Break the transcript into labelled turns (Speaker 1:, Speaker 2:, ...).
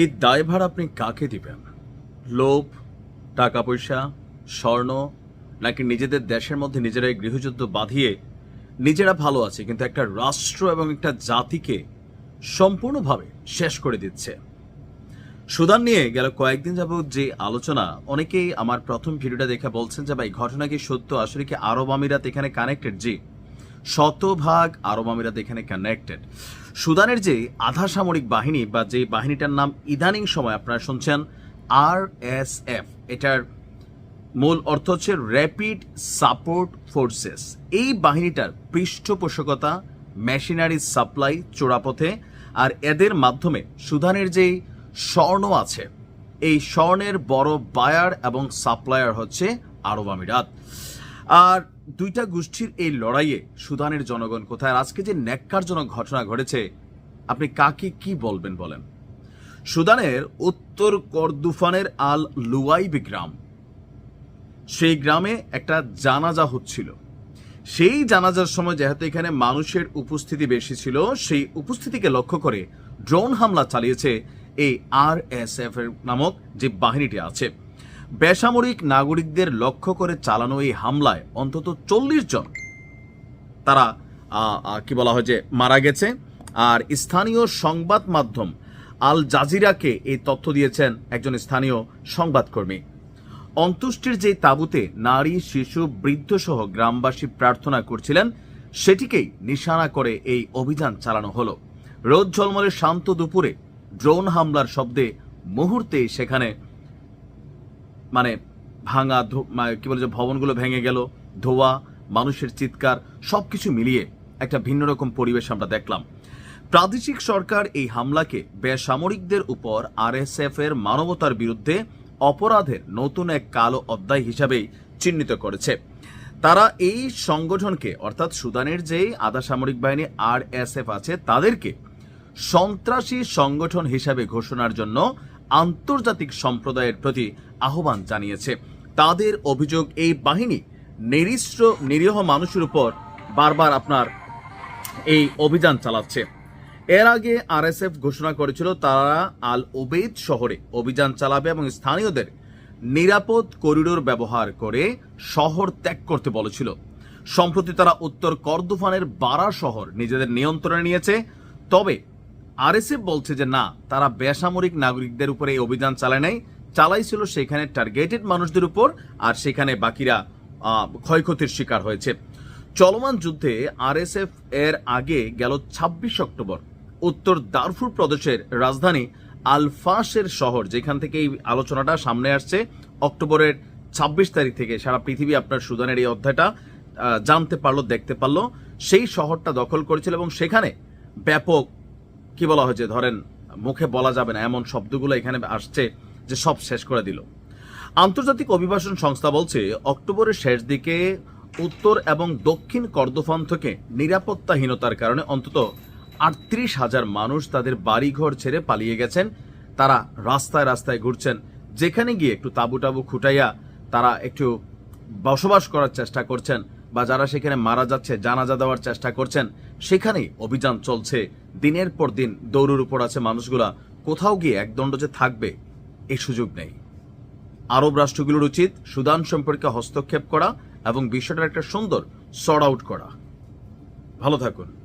Speaker 1: এই দায়ভার আপনি কাকে দিবেন? লোভ টাকা পয়সা স্বর্ণ, নাকি নিজেদের দেশের মধ্যে নিজেরাই গৃহযুদ্ধ বাঁধিয়ে নিজেরা ভালো আছে, কিন্তু একটা রাষ্ট্র এবং একটা জাতিকে সম্পূর্ণভাবে শেষ করে দিচ্ছে? সুদান নিয়ে গেল কয়েকদিন যাবত যে আলোচনা, অনেকেই আমার প্রথম ভিডিওটা দেখে বলছেন যে, ভাই, ঘটনা কি সত্য? আসলে কি আরব আমিরাত এখানে কানেক্টেড জি, শতভাগ আরব আমিরাত এখানে কানেক্টেড সুদানের যে আধা সামরিক বাহিনী বা যে বাহিনীটার নাম ইদানিং সময় আপনারা শুনছেন আর এস এফ এটার মূল অর্থ হচ্ছে র্যাপিড সাপোর্ট ফোর্সেস এই বাহিনীটার পৃষ্ঠপোষকতা মেশিনারি সাপ্লাই চোরাপথে, আর এদের মাধ্যমে সুদানের যেই স্বর্ণ আছে, এই স্বর্ণের বড় বায়ার এবং সাপ্লায়ার হচ্ছে আরব আমিরাত। আর দুইটা গোষ্ঠীর এই লড়াইয়ে সুদানের জনগণ কোথায়? আজকে যে ন্যাক্কারজনক ঘটনা ঘটেছে, আপনি কাকে কি বলবেন বলেন? সুদানের উত্তর কর্দুফানের আল লুয়াইবি গ্রাম। সেই গ্রামে একটা জানাজা হচ্ছিল। সেই জানাজার সময় যেহেতু এখানে মানুষের উপস্থিতি বেশি ছিল, সেই উপস্থিতিকে লক্ষ্য করে ড্রোন হামলা চালিয়েছে এই আর এস এফ নামক যে বাহিনীটি আছে। বেসামরিক নাগরিকদের লক্ষ্য করে চালানো এই হামলায় অন্তত চল্লিশ জন, তারা কি বলা হয় যে মারা গেছে। আর স্থানীয় সংবাদ মাধ্যম আল জাজিরাকে এই তথ্য দিয়েছেন একজন স্থানীয় সংবাদকর্মী। অন্তুষ্টির যে তাঁবুতে নারী, শিশু বৃদ্ধ সহ গ্রামবাসী প্রার্থনা করছিলেন, সেটিকেই নিশানা করে এই অভিযান চালানো হলো। রোদ ঝলমলে শান্ত দুপুরে ড্রোন হামলার শব্দে মুহূর্তেই সেখানে মানে ভাঙা ধো- মা- কি বলে যে ভবনগুলো ভেঙে গেল, ধোয়া, মানুষের চিৎকার, সবকিছু মিলিয়ে একটা ভিন্ন রকম পরিবেশ আমরা দেখলাম। প্রাদেশিক সরকার এই হামলাকে বেসামরিকদের উপর আরএসএফ এর মানবতার বিরুদ্ধে অপরাধের নতুন এক কালো অধ্যায় হিসাবেই চিহ্নিত করেছে। তারা এই সংগঠনকে, অর্থাৎ সুদানের যে আধা সামরিক বাহিনী আরএসএফ আছে, তাদেরকে সন্ত্রাসী সংগঠন হিসাবে ঘোষণার জন্য আন্তর্জাতিক সম্প্রদায়ের প্রতি আহ্বান জানিয়েছে। তাদের অভিযোগ, এই বাহিনী নিরিশ্র নিরীহ মানুষের উপর বারবার আপনার এই অভিযান চালাচ্ছে। এর আগে আরএসএফ ঘোষণা করেছিল, তারা আল ওবেদ শহরে অভিযান চালাবে এবং স্থানীয়দের নিরাপদ করিডোর ব্যবহার করে শহর ত্যাগ করতে বলেছিল। সম্প্রতি তারা উত্তর কর্দোফানের বারা শহর নিজেদের নিয়ন্ত্রণে নিয়েছে। তবে আরএসএফ বলছে যে, না, তারা বেসামরিক নাগরিকদের উপরে এই অভিযান চালায় নাই। চালাইছিল সেখানে টার্গেটেড মানুষদের উপর আর সেখানে বাকিরা ক্ষয়ক্ষতির শিকার হয়েছে। চলমান যুদ্ধে আরএসএফ এর আগে গেল ছাব্বিশ অক্টোবর। উত্তর দারফুর প্রদেশের রাজধানী আলফাসের শহর, যেখান থেকে এই আলোচনাটা সামনে আসছে, অক্টোবরের ছাব্বিশ তারিখ থেকে। সারা পৃথিবী আপনার সুদানের এই অধ্যায়টা জানতে পারল, দেখতে পারল। সেই শহরটা দখল করেছিল এবং সেখানে ব্যাপক, কি বলা হয়েছে, ধরেন মুখে বলা যাবে না, এমন শব্দগুলো এখানে আসছে। যে সব শেষ করে দিল। আন্তর্জাতিক অভিবাসন সংস্থা বলছে, অক্টোবরের শেষ দিকে উত্তর এবং দক্ষিণ কর্দোফান থেকে নিরাপত্তাহীনতার কারণে অন্তত আটত্রিশ হাজার মানুষ তাদের বাড়িঘর ছেড়ে পালিয়ে গেছেন। তারা রাস্তায় রাস্তায় ঘুরছেন। যেখানে গিয়ে একটু তাবু টাবু খুটাইয়া তারা একটু বসবাস করার চেষ্টা করছেন বা যারা সেখানে মারা যাচ্ছে, জানাজা দেওয়ার চেষ্টা করছেন, সেখানেই অভিযান চলছে। দিনের পর দিন দৌড়ের উপর আছে মানুষগুলা। কোথাও গিয়ে একদণ্ড যে থাকবে এই সুযোগ নেই। আরব রাষ্ট্রগুলোর উচিত সুদান সম্পর্কে হস্তক্ষেপ করা এবং বিষয়টার একটা সুন্দর সর্ট আউট করা। ভালো থাকুন।